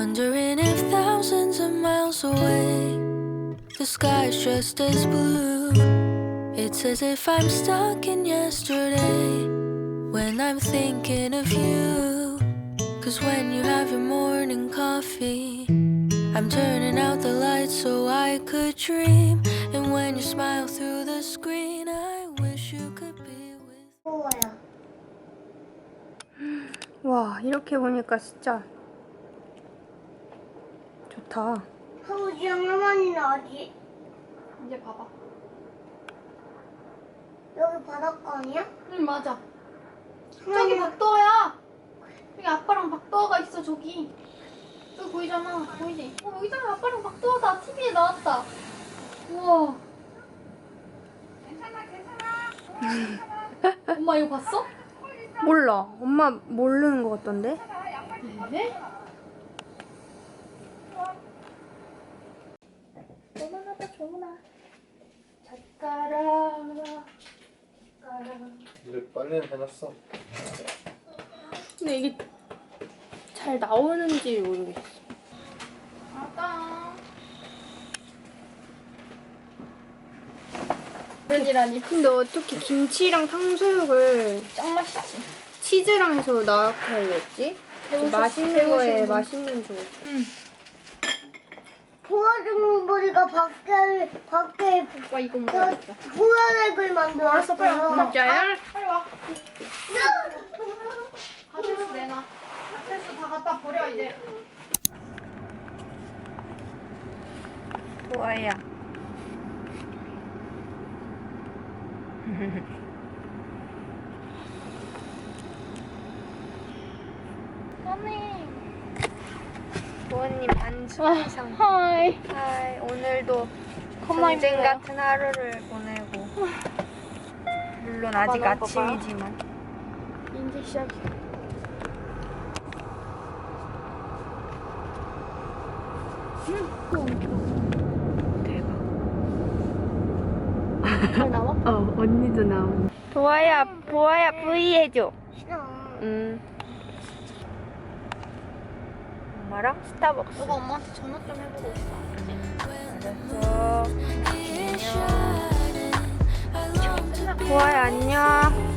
Wondering if thousands of miles away, the sky's just as blue. It's as if I'm stuck in yesterday when I'm thinking of you. Cause when you have your morning coffee, I'm turning out the lights so I could dream. And when you smile through the screen, I wish you could be with 뭐야? 와 이렇게 보니까 진짜 좋다. 하우지 할머니는 어디? 이제 봐봐. 여기 바닷가 아니야? 응 맞아. 저기 할머니, 박도어야. 여기 아빠랑 박도어가 있어 저기. 저기 보이잖아. 보이지? 어 여기잖아 아빠랑 박도어다. TV에 나왔다. 우와. 괜찮아 괜찮아. 엄마 이거 봤어? 몰라. 엄마 모르는 것 같던데? 네? 근데 빨래는 해놨어. 근데 이게 잘 나오는지 모르겠어. 아까. 그러지라니 근데 어떻게 김치랑 탕수육을 짱 맛있지. 치즈랑 해서? 배우셨- 맛있는 거에 분. 맛있는 조. 도 와주는 보니까 밖에 밖에 오빠 이거. 보라색을 만들었어. 알았어, 빨리 와. 진짜야? 빨리 와. 하드스 내놔. 하드스 다 갖다 버려 이제. 좋아야. 언니. 부모님 안수상. 하이. 하이, 오늘도 전쟁? 같은 하루를 보내고. 물론 아직 봐봐. 아침이지만. 이제 시작이. 대박. 잘 나와? 어, 언니도 나오네. 도아야, 보아야, V 해줘. 싫어. 응. 엄마랑 스타벅스. 너가 엄마한테 전화 좀 해보고 있어. 알았어. 안녕. 보아야, 안녕.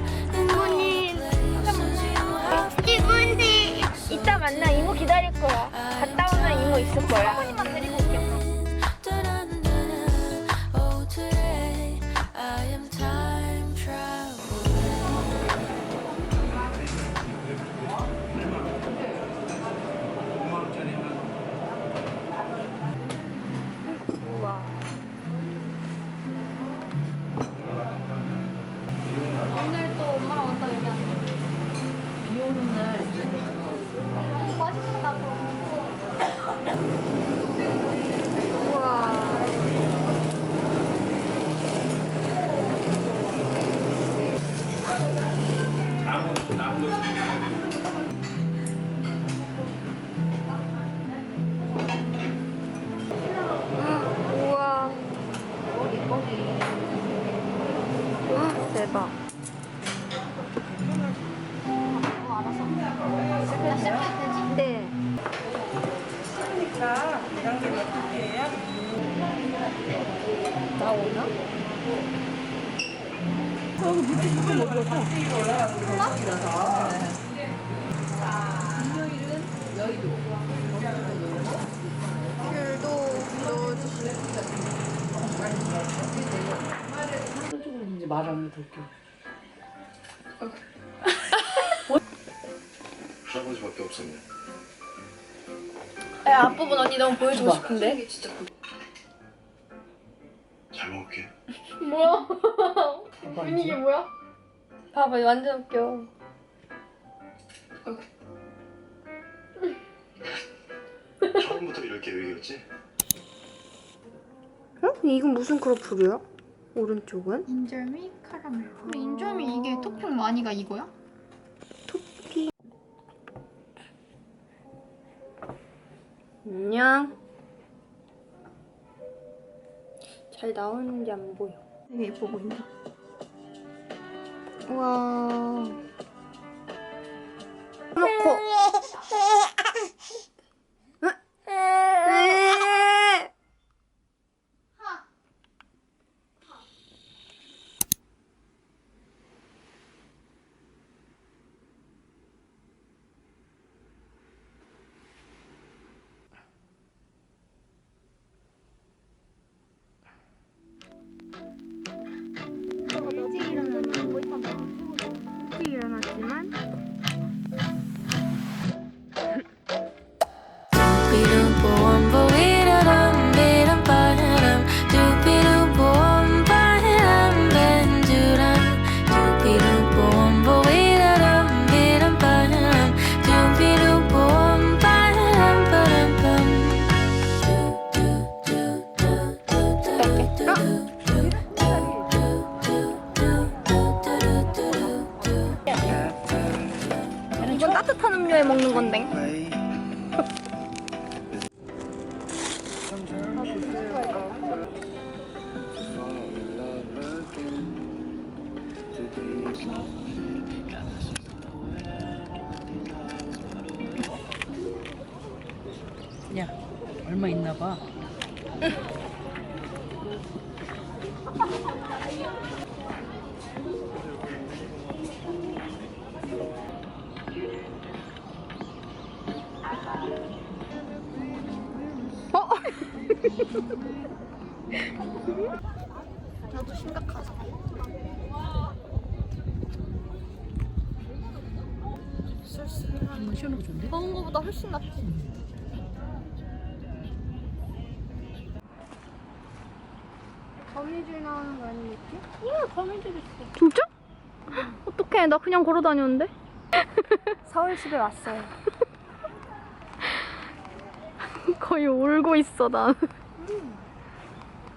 이제 말하면. 할아버지밖에 없었네. 야, 앞부분 언니 너무 보여주고 싶은데? 뭐야? 분위기 뭐야? 봐봐, 완전 웃겨. 처음부터 이럴 계획이었지? 어? 이건 무슨 크로플이야? 오른쪽은? 인절미 카라멜. 근데 인절미 이게 토핑 많이가 이거야? 안녕. 잘 나오는지 안 보여. 되게 예뻐 보인다. 우와. 놓고. 이건 따뜻한 음료에 먹는 건데. 야, 얼마 있나 봐. 음, 시원하고 좋은데? 먹은 거보다 훨씬 낫지. 거미줄 나오는 거 아니겠지? 예, 거미줄 있어. 진짜? 어떡해 나 그냥 걸어 다녔는데 서울집에 왔어요. 거의 울고 있어 난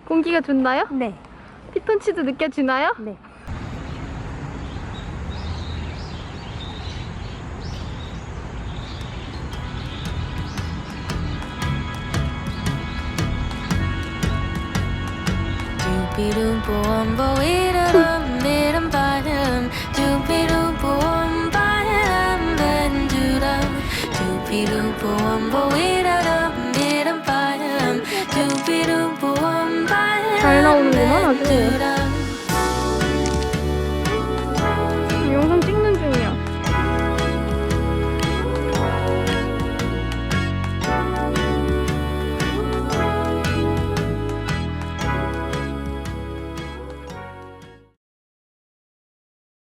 공기가 좋나요? 네. 피톤치드 느껴지나요? 네. 두비루보엄보이 나오는구만, 아주. 벤두람